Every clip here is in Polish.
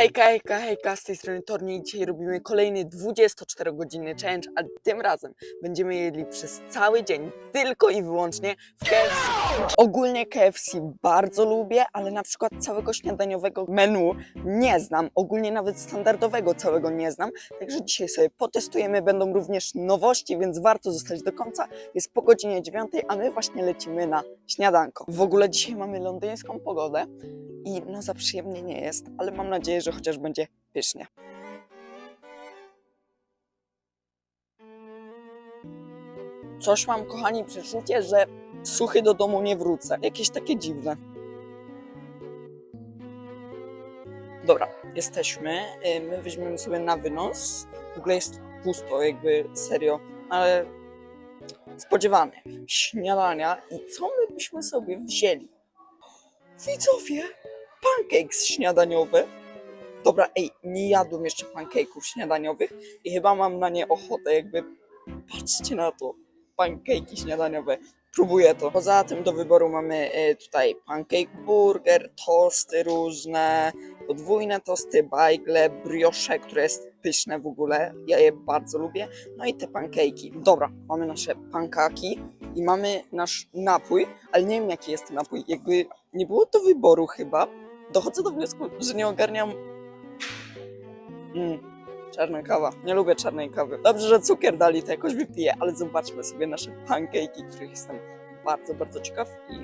Hejka, hejka, hejka, z tej strony Torni i dzisiaj robimy kolejny 24-godzinny challenge, a tym razem będziemy jedli przez cały dzień tylko i wyłącznie w KFC. Ogólnie KFC bardzo lubię, ale na przykład całego śniadaniowego menu nie znam, ogólnie nawet standardowego całego nie znam, także dzisiaj sobie potestujemy, będą również nowości, więc warto zostać do końca. Jest po godzinie 9, a my właśnie lecimy na śniadanko. W ogóle dzisiaj mamy londyńską pogodę, i no za przyjemnie nie jest, ale mam nadzieję, że chociaż będzie pysznie. Coś mam, kochani, przeczucie, że suchy do domu nie wrócę. Jakieś takie dziwne. Dobra, jesteśmy. Y, My weźmiemy sobie na wynos. W ogóle jest pusto, jakby serio, ale spodziewany. Śniadania i co my byśmy sobie wzięli? Widzowie, pancakes śniadaniowe. Dobra, ej, nie jadłem jeszcze pancake'ów śniadaniowych i chyba mam na nie ochotę, jakby patrzcie na to, pancake'i śniadaniowe. Próbuję to. Poza tym do wyboru mamy e, tutaj pancake burger, tosty różne, podwójne tosty, bajgle, brioche, które jest pyszne w ogóle. Ja je bardzo lubię. No i te pancake'i. Dobra, mamy nasze pankaki i mamy nasz napój, ale nie wiem jaki jest ten napój. Jakby nie było do wyboru chyba. Dochodzę do wniosku, że nie ogarniam. Mm, czarna kawa. Nie lubię czarnej kawy. Dobrze, że cukier dali, to jakoś wypiję, ale zobaczmy sobie nasze pancake'i, których jestem bardzo, bardzo ciekaw. I...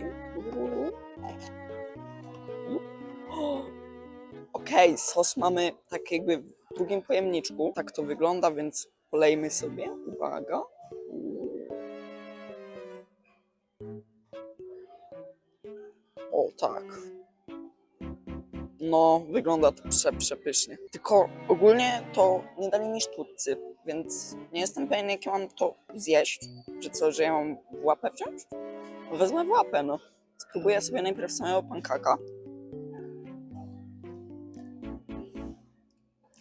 Okej, sos mamy tak jakby w drugim pojemniczku. Tak to wygląda, więc polejmy sobie. Uwaga. O tak. No, wygląda to prze, przepysznie. Tylko ogólnie to nie dali mi sztućcy, więc nie jestem pewien, jak ja mam to zjeść. Że co, że ja mam w łapę wziąć? No wezmę w łapę, no. Spróbuję sobie najpierw samego pankaka.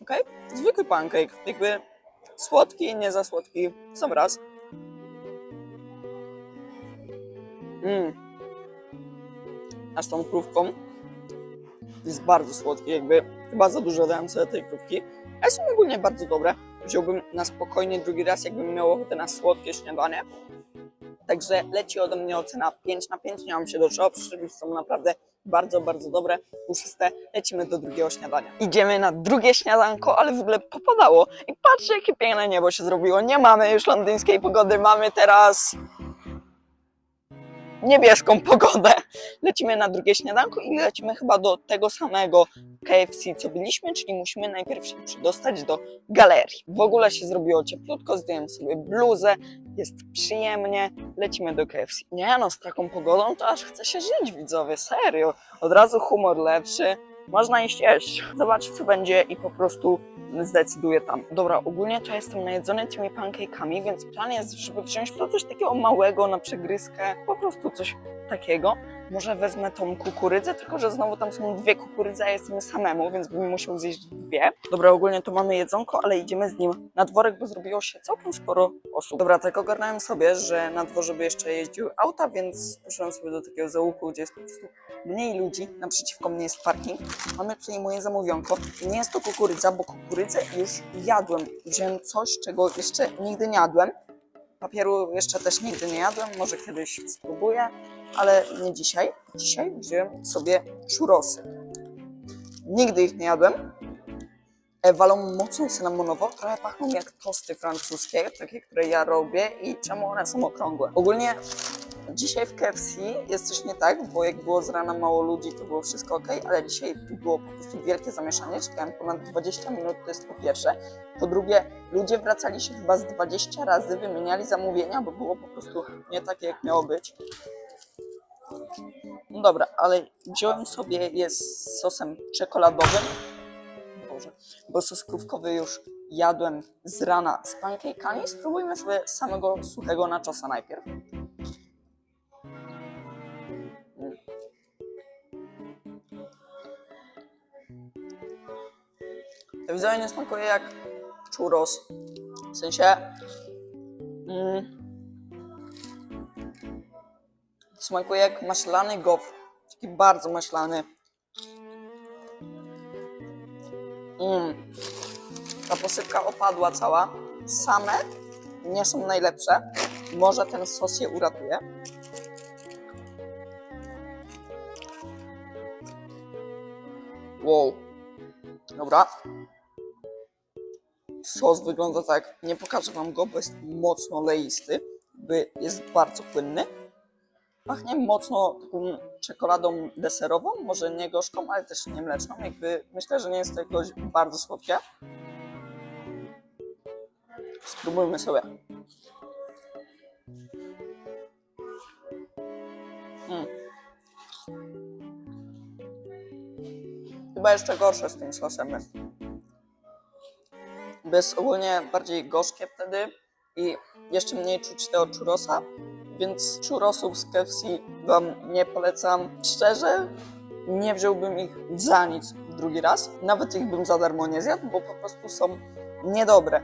Okej, zwykły pancake, jakby słodki, nie za słodki, sam raz. Mmm. A z tą krówką jest bardzo słodki, jakby chyba za dużo dałem sobie tej krówki. Ale są ogólnie bardzo dobre. Wziąłbym na spokojnie drugi raz, jakbym miał ochotę na słodkie śniadanie. Także leci ode mnie ocena 5 na 5, nie mam się do czego przyczepić, są naprawdę bardzo, bardzo dobre, puszyste. Lecimy do drugiego śniadania. Idziemy na drugie śniadanko, ale w ogóle popadało. I patrzcie, jakie piękne niebo się zrobiło. Nie mamy już londyńskiej pogody, mamy teraz niebieską pogodę. Lecimy na drugie śniadanko i lecimy chyba do tego samego KFC, co byliśmy, czyli musimy najpierw się przedostać do galerii. W ogóle się zrobiło cieplutko, zdjąłem sobie bluzę, jest przyjemnie, lecimy do KFC. Nie no, z taką pogodą to aż chce się żyć, widzowie, serio. Od razu humor lepszy, można iść jeść. Zobaczyć co będzie i po prostu zdecyduję tam. Dobra, ogólnie to jestem najedzony tymi pancake'ami, więc plan jest, żeby wziąć to coś takiego małego na przegryzkę, po prostu coś takiego. Może wezmę tą kukurydzę, tylko że znowu tam są dwie kukurydzy, a jestem samemu, więc bym musiał zjeść dwie. Dobra, ogólnie to mamy jedzonko, ale idziemy z nim na dworek, bo zrobiło się całkiem sporo osób. Dobra, tak ogarnąłem sobie, że na dworze by jeszcze jeździły auta, więc poszedłem sobie do takiego załuku, gdzie jest po prostu mniej ludzi. Naprzeciwko mnie jest parking. Mamy tutaj moje zamówionko. Nie jest to kukurydza, bo kukurydzę już jadłem. Wziąłem coś, czego jeszcze nigdy nie jadłem. Papieru jeszcze też nigdy nie jadłem, może kiedyś spróbuję, ale nie dzisiaj. Dzisiaj wziąłem sobie churrosy. Nigdy ich nie jadłem. E, Walą mocno cynamonowo, trochę pachną jak tosty francuskie, takie, które ja robię i czemu one są okrągłe. Ogólnie dzisiaj w KFC jest coś nie tak, bo jak było z rana mało ludzi, to było wszystko ok, ale dzisiaj było po prostu wielkie zamieszanie. Czekałem ponad 20 minut, to jest po pierwsze. Po drugie, ludzie wracali się chyba z 20 razy, wymieniali zamówienia, bo było po prostu nie takie, jak miało być. No dobra, ale wziąłem sobie je z sosem czekoladowym. Boże, bo sos krówkowy już jadłem z rana z pancake'ami. Spróbujmy sobie samego suchego nachos'a najpierw. To widzowie nie smakuje jak churros. W sensie... Mm, smakuje jak maślany gofr. Taki bardzo maślany. Mm. Ta posypka opadła cała. Same nie są najlepsze. Może ten sos je uratuje. Wow. Dobra. Sos wygląda tak. Nie pokażę wam go, bo jest mocno leisty. Jakby Jest bardzo płynny. Pachnie mocno taką czekoladą deserową, może nie gorzką, ale też nie mleczną. Jakby myślę, że nie jest to jakoś bardzo słodkie. Spróbujmy sobie. Mm. Chyba jeszcze gorsze z tym sosem jest. Bo jest ogólnie bardziej gorzkie wtedy i jeszcze mniej czuć tego churrosa, więc churrosów z KFC wam nie polecam. Szczerze, nie wziąłbym ich za nic drugi raz. Nawet ich bym za darmo nie zjadł, bo po prostu są niedobre.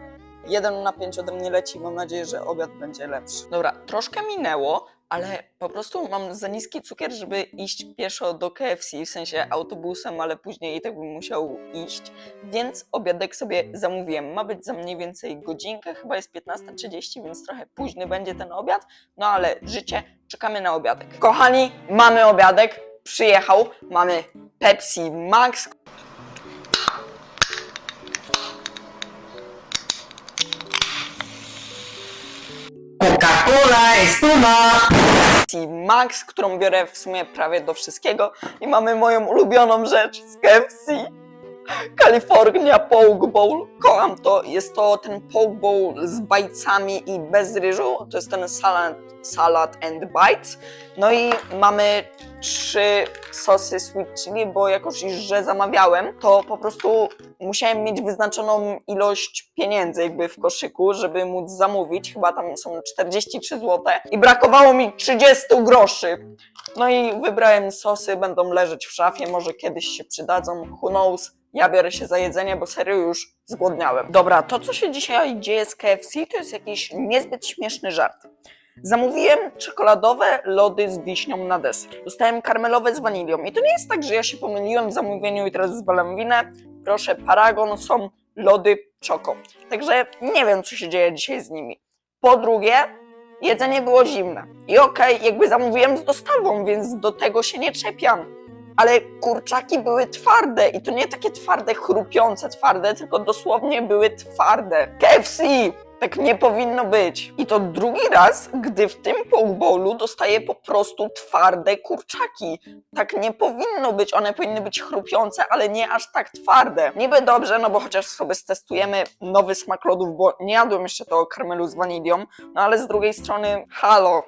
Jeden na pięć ode mnie leci, mam nadzieję, że obiad będzie lepszy. Dobra, troszkę minęło, ale po prostu mam za niski cukier, żeby iść pieszo do KFC, w sensie autobusem, ale później i tak bym musiał iść, więc obiadek sobie zamówiłem. Ma być za mniej więcej godzinkę, chyba jest 15.30, więc trochę późny będzie ten obiad, no ale życie, czekamy na obiadek. Kochani, mamy obiadek, przyjechał, mamy Pepsi Max, Coca-Cola Espuma. Pepsi Max, którą biorę w sumie prawie do wszystkiego i mamy moją ulubioną rzecz z KFC. California Poke Bowl. Kocham to. Jest to ten poke bowl z bajcami i bez ryżu. To jest ten salad, salad and bites. No i mamy trzy sosy sweet chili, bo jakoś że zamawiałem, to po prostu musiałem mieć wyznaczoną ilość pieniędzy jakby w koszyku, żeby móc zamówić. Chyba tam są 43 zł i brakowało mi 30 groszy. No i wybrałem sosy, będą leżeć w szafie, może kiedyś się przydadzą, who knows. Ja biorę się za jedzenie, bo serio już zgłodniałem. Dobra, to co się dzisiaj dzieje z KFC to jest jakiś niezbyt śmieszny żart. Zamówiłem czekoladowe lody z wiśnią na deser. Dostałem karmelowe z wanilią. I to nie jest tak, że ja się pomyliłem w zamówieniu i teraz zwalam winę. Proszę, Paragon są lody czoko. Także nie wiem, co się dzieje dzisiaj z nimi. Po drugie, jedzenie było zimne. I okej, jakby zamówiłem z dostawą, więc do tego się nie czepiam. Ale kurczaki były twarde i to nie takie twarde, chrupiące twarde, tylko dosłownie były twarde. KFC! Tak nie powinno być. I to drugi raz, gdy w tym poke bowlu dostaję po prostu twarde kurczaki. Tak nie powinno być. One powinny być chrupiące, ale nie aż tak twarde. Niby dobrze, no bo chociaż sobie stestujemy nowy smak lodów, bo nie jadłem jeszcze tego karmelu z wanilią, no ale z drugiej strony, halo.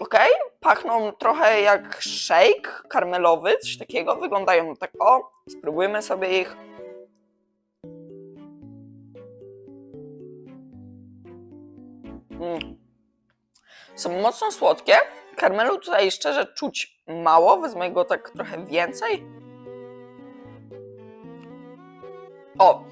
Okej, pachną trochę jak shake karmelowy, coś takiego. Wyglądają tak o. Spróbujmy sobie ich. Mm. Są mocno słodkie. Karmelu tutaj szczerze czuć mało, wezmę go tak trochę więcej. O,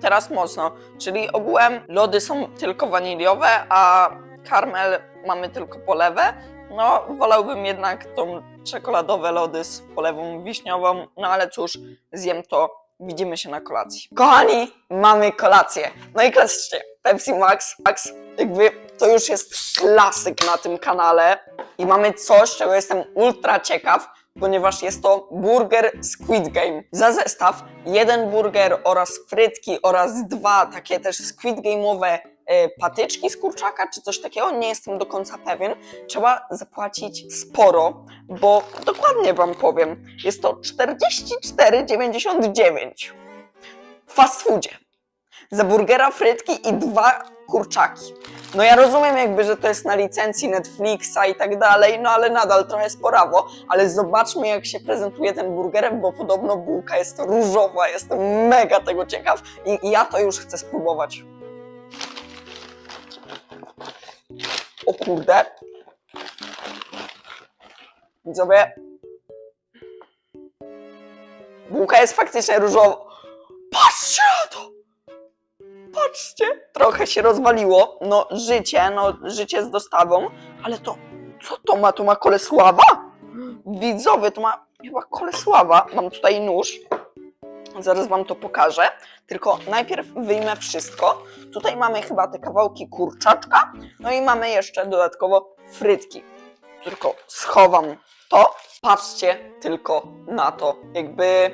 teraz mocno, czyli ogółem lody są tylko waniliowe, a karmel mamy tylko polewę. No, wolałbym jednak tą czekoladowe lody z polewą wiśniową, no ale cóż, zjem to, widzimy się na kolacji. Kochani, mamy kolację. No i klasycznie, Pepsi Max, Max, jakby to już jest klasyk na tym kanale i mamy coś, czego jestem ultra ciekaw, ponieważ jest to burger Squid Game. Za zestaw jeden burger oraz frytki oraz dwa takie też Squid Game'owe e, patyczki z kurczaka czy coś takiego, nie jestem do końca pewien. Trzeba zapłacić sporo, bo dokładnie wam powiem, jest to 44,99 w fast foodzie. Za burgera, frytki i dwa kurczaki. No ja rozumiem jakby, że to jest na licencji Netflixa i tak dalej, no ale nadal trochę sporawo, ale zobaczmy jak się prezentuje ten burger, bo podobno bułka jest różowa, jestem mega tego ciekaw i ja to już chcę spróbować. O kurde. Widzowie. Bułka jest faktycznie różowa. Patrzcie na to! Patrzcie, trochę się rozwaliło. No, życie, no, życie z dostawą, ale to, co to ma? To ma kolesława? Widzowie, to ma chyba Kolesława. Mam tutaj nóż. Zaraz wam to pokażę. Tylko najpierw wyjmę wszystko. Tutaj mamy chyba te kawałki kurczaczka. No i mamy jeszcze dodatkowo frytki. Tylko schowam to. Patrzcie tylko na to. Jakby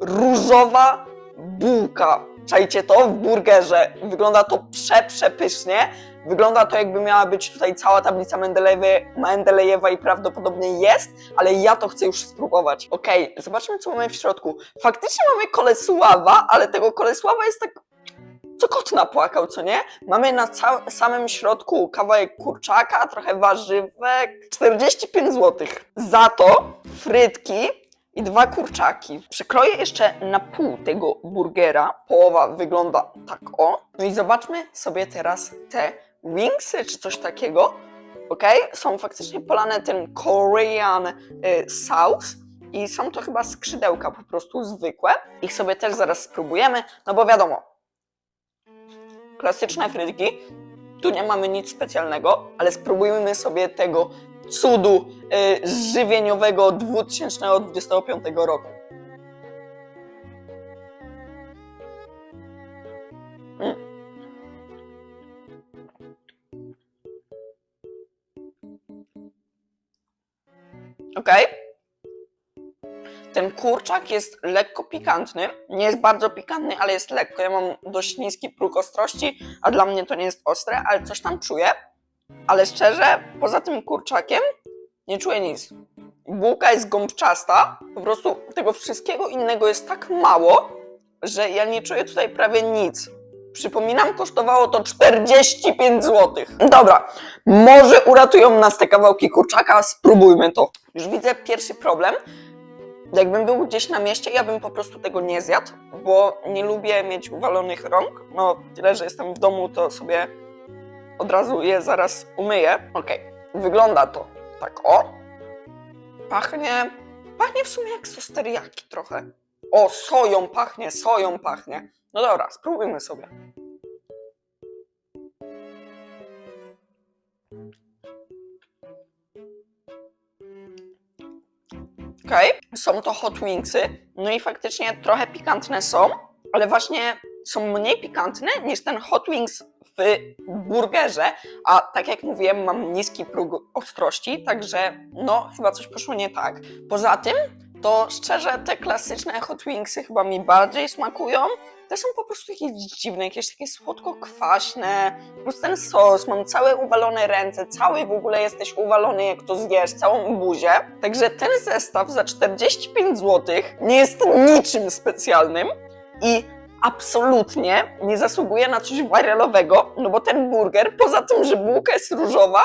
różowa bułka. Czajcie to w burgerze. Wygląda to prze, przepysznie. Wygląda to jakby miała być tutaj cała tablica Mendelejewa i prawdopodobnie jest, ale ja to chcę już spróbować. Okej, zobaczmy co mamy w środku. Faktycznie mamy kolesława, ale tego kolesława jest tak co kot napłakał, co nie? Mamy na samym środku kawałek kurczaka, trochę warzywek, 45 zł. Za to frytki i dwa kurczaki. Przykroję jeszcze na pół tego burgera. Połowa wygląda tak o. No i zobaczmy sobie teraz te wingsy czy coś takiego. Ok? Są faktycznie polane tym Korean y, sauce. I są to chyba skrzydełka po prostu zwykłe. Ich sobie też zaraz spróbujemy, no bo wiadomo, klasyczne frytki. Tu nie mamy nic specjalnego, ale spróbujmy sobie tego cudu y, żywieniowego 2025 roku. Mm. Okej. Ten kurczak jest lekko pikantny. Nie jest bardzo pikantny, ale jest lekko. Ja mam dość niski próg ostrości, a dla mnie to nie jest ostre, ale coś tam czuję. Ale szczerze, poza tym kurczakiem nie czuję nic. Bułka jest gąbczasta, po prostu tego wszystkiego innego jest tak mało, że ja nie czuję tutaj prawie nic. Przypominam, kosztowało to 45 zł. Dobra, może uratują nas te kawałki kurczaka, spróbujmy to. Już widzę pierwszy problem. Jakbym był gdzieś na mieście, ja bym po prostu tego nie zjadł, bo nie lubię mieć uwalonych rąk. No, tyle, że jestem w domu, to sobie od razu je zaraz umyję. Okej, wygląda to tak o. Pachnie, pachnie w sumie jak sos teriyaki trochę. O, soją pachnie, soją pachnie. No dobra, spróbujmy sobie. Okej, są to hot wingsy, no i faktycznie trochę pikantne są, ale właśnie są mniej pikantne niż ten hot wings w burgerze, a tak jak mówiłem, mam niski próg ostrości, także no chyba coś poszło nie tak. Poza tym, to szczerze te klasyczne hot wingsy chyba mi bardziej smakują. Te są po prostu jakieś dziwne, jakieś takie słodko-kwaśne, plus ten sos, mam całe uwalone ręce, cały w ogóle jesteś uwalony jak to zjesz, całą buzię. Także ten zestaw za 45 zł nie jest niczym specjalnym i absolutnie nie zasługuje na coś wiralowego, no bo ten burger, poza tym, że bułka jest różowa,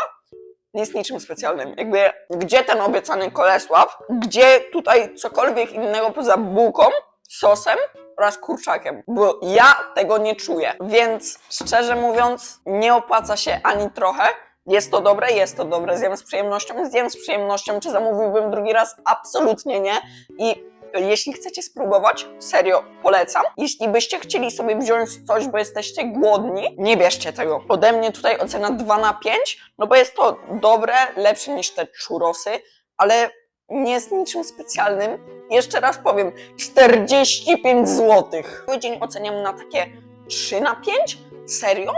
nie jest niczym specjalnym. Jakby, gdzie ten obiecany Kolesław? Gdzie tutaj cokolwiek innego poza bułką, sosem oraz kurczakiem? Bo ja tego nie czuję. Więc szczerze mówiąc, nie opłaca się ani trochę. Jest to dobre, jest to dobre, zjem z przyjemnością, zjem z przyjemnością. Czy zamówiłbym drugi raz? Absolutnie nie. I jeśli chcecie spróbować, serio polecam. Jeśli byście chcieli sobie wziąć coś, bo jesteście głodni, nie bierzcie tego. Ode mnie tutaj ocena 2 na 5, no bo jest to dobre, lepsze niż te churrosy, ale nie jest niczym specjalnym. Jeszcze raz powiem, 45 zł. Dzień oceniam na takie 3 na 5? Serio?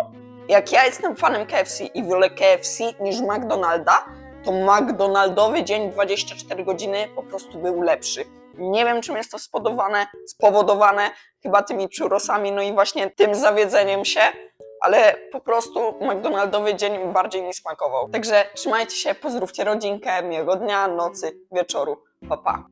Jak ja jestem fanem KFC i wolę KFC niż McDonalda, to McDonaldowy dzień 24 godziny po prostu był lepszy. Nie wiem, czym jest to spowodowane, spowodowane chyba tymi churrosami, no i właśnie tym zawiedzeniem się, ale po prostu McDonaldowy dzień bardziej mi smakował. Także trzymajcie się, pozdrówcie rodzinkę, miłego dnia, nocy, wieczoru. Pa, pa.